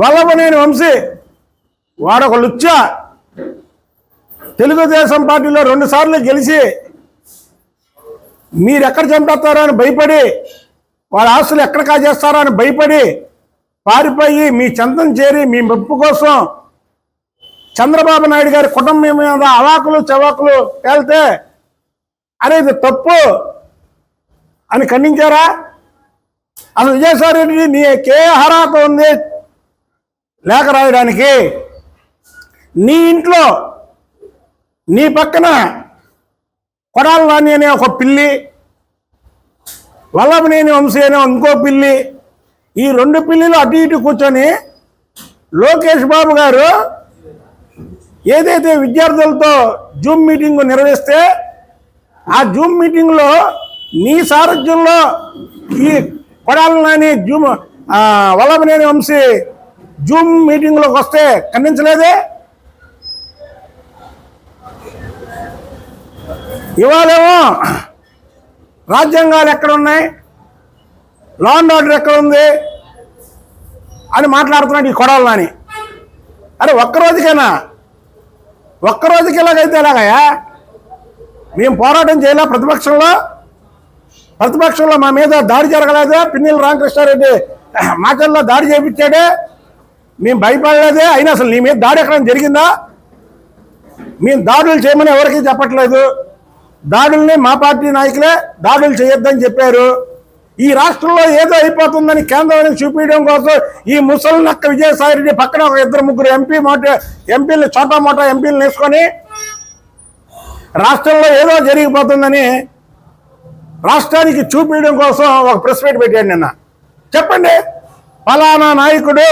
వల్లభనేని వంశీ. వాడొక లుచ్చ. తెలుగుదేశం పార్టీలో రెండుసార్లు గెలిచి మీరు ఎక్కడ చంపేస్తారో అని భయపడి వాళ్ళ ఆస్తులు ఎక్కడ కాజేస్తారో అని భయపడి పారిపోయి మీ చందం చేరి మీ మెప్పు కోసం చంద్రబాబు నాయుడు గారి కుటుంబం మీద అవాకులు చవాకులు వెళ్తే అనేది ఇది తప్పు అని ఖండించారా? అసలు విజయసాయి రెడ్డి నీ కే అర్హత ఉంది? లేఖ రాయడానికి నీ ఇంట్లో నీ పక్కన కొడాల నాని అనే ఒక పిల్లి వల్లభనేని వంశీ అనే ఇంకో పిల్లి ఈ రెండు పిల్లిలు అటు ఇటు కూర్చొని లోకేష్ బాబు గారు ఏదైతే విద్యార్థులతో జూమ్ మీటింగ్ నిర్వహిస్తే ఆ జూమ్ మీటింగ్లో నీ సారథ్యంలో ఈ కొడాల నాని జూమ్ వల్లభనేని వంశీ జూమ్ మీటింగ్లోకి వస్తే ఖండించలేదే? ఇవాళేమో రాజ్యాంగాలు ఎక్కడ ఉన్నాయి లా అండ్ ఆర్డర్ ఎక్కడ ఉంది అని మాట్లాడుతున్నాడు ఈ కొడాలి నాని. అరే ఒక్కరోజుకైనా ఒక్కరోజుకి ఎలాగైతే ఎలాగయా మేము పోరాటం చేయలే ప్రతిపక్షంలో? ప్రతిపక్షంలో మా మీద దాడి జరగలేదు? పిన్నెల రామకృష్ణారెడ్డి మాటల్లో దాడి చేయించాడే? మేము భయపడలేదే అయినా అసలు నీ మీద దాడి ఎక్కడ జరిగిందా? మేము దాడులు చేయమని ఎవరికీ చెప్పట్లేదు. దాడుల్ని మా పార్టీ నాయకులే దాడులు చేయొద్దని చెప్పారు. ఈ రాష్ట్రంలో ఏదో అయిపోతుందని కేంద్రానికి చూపించడం కోసం ఈ ముసలి నక్క విజయసాయి రెడ్డి పక్కన ఒక ఇద్దరు ముగ్గురు ఎంపీ మోట ఎంపీలు చోటా మోటా ఎంపీలు వేసుకొని రాష్ట్రంలో ఏదో జరిగిపోతుందని రాష్ట్రానికి చూపించడం కోసం ఒక ప్రెస్ మీట్ పెట్టాడు నిన్న. చెప్పండి ఫలానా నాయకుడు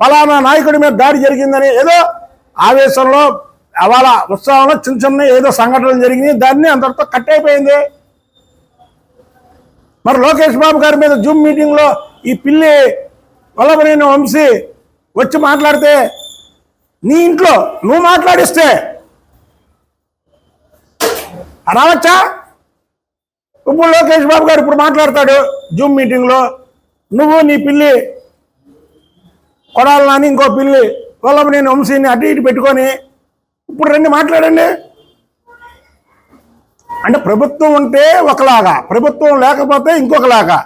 ఫలానా నాయకుడి మీద దాడి జరిగిందని ఏదో ఆవేశంలో అవాళ ఉత్సవంలో చిన్న చిన్న ఏదో సంఘటనలు జరిగినాయి. దాన్ని అందరితో కట్ అయిపోయింది. మరి లోకేష్ బాబు గారి మీద జూమ్ మీటింగ్లో ఈ పిల్లి వల్లభనేని వంశీ వచ్చి మాట్లాడితే నీ ఇంట్లో నువ్వు మాట్లాడిస్తే రావచ్చా? ఇప్పుడు లోకేష్ బాబు గారు ఇప్పుడు మాట్లాడతాడు జూమ్ మీటింగ్లో. నువ్వు నీ పిల్లి కొడాలి నాని ఇంకో పిల్లి. వల్లభనేని వంశీని అటు ఇటు పెట్టుకొని ఇప్పుడు రండి మాట్లాడండి. అంటే ప్రభుత్వం ఉంటే ఒకలాగా ప్రభుత్వం లేకపోతే ఇంకొకలాగా.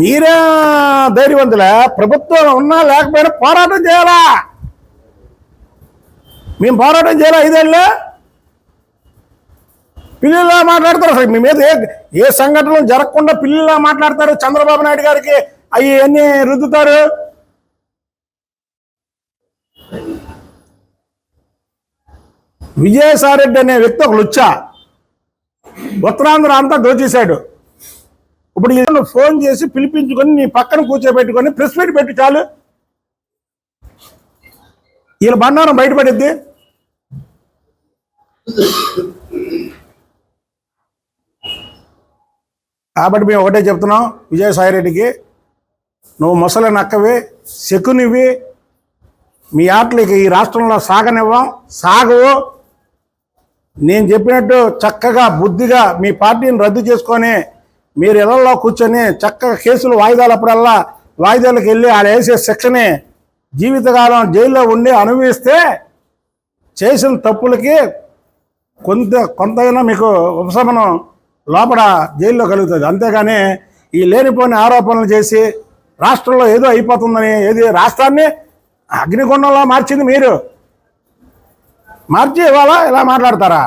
మీరే ధైర్యవంతులే ప్రభుత్వం ఉన్నా లేకపోయినా పోరాటం చేయాలా? మేము పోరాటం చేయాలా ఐదేళ్ళే? పిల్లిలా మాట్లాడతారు అసలు మీ మీద ఏ ఏ సంఘటనలు జరగకుండా పిల్లలా మాట్లాడతారు చంద్రబాబు నాయుడు గారికి. అవి ఎన్ని రుద్దుతారు? విజయసాయిరెడ్డి అనే వ్యక్తి ఒక లుచ్చా ఉత్తరాంధ్ర అంతా దోచేశాడు. ఇప్పుడు ఇతను ఫోన్ చేసి పిలిపించుకొని నీ పక్కన కూర్చోబెట్టుకొని ప్రెస్ మీట్ పెట్టి చాలు. వీళ్ళ బండారం బయటపడిద్ది. కాబట్టి మేము ఒకటే చెప్తున్నాం విజయసాయిరెడ్డికి నువ్వు ముసలి నక్కవి శకునివి. మీ ఆటలకి ఈ రాష్ట్రంలో సాగనివ్వం. సాగవు. నేను చెప్పినట్టు చక్కగా బుద్ధిగా మీ పార్టీని రద్దు చేసుకొని మీరు ఇళ్ళలో కూర్చొని చక్కగా కేసులు వాయిదాలప్పుడల్లా వాయిదాలకు వెళ్ళి ఆడ వేసే శిక్షని జీవితకాలం జైల్లో ఉండి అనుభవిస్తే చేసిన తప్పులకి కొంత కొంతైనా మీకు ఉపశమనం లోపల జైల్లో కలుగుతుంది. అంతేగాని ఈ లేనిపోని ఆరోపణలు చేసి రాష్ట్రంలో ఏదో అయిపోతుందని ఏది రాష్ట్రాన్ని అగ్నిగుండంలో మార్చింది మీరు. మార్చి ఇవాళ ఇలా మాట్లాడతారా?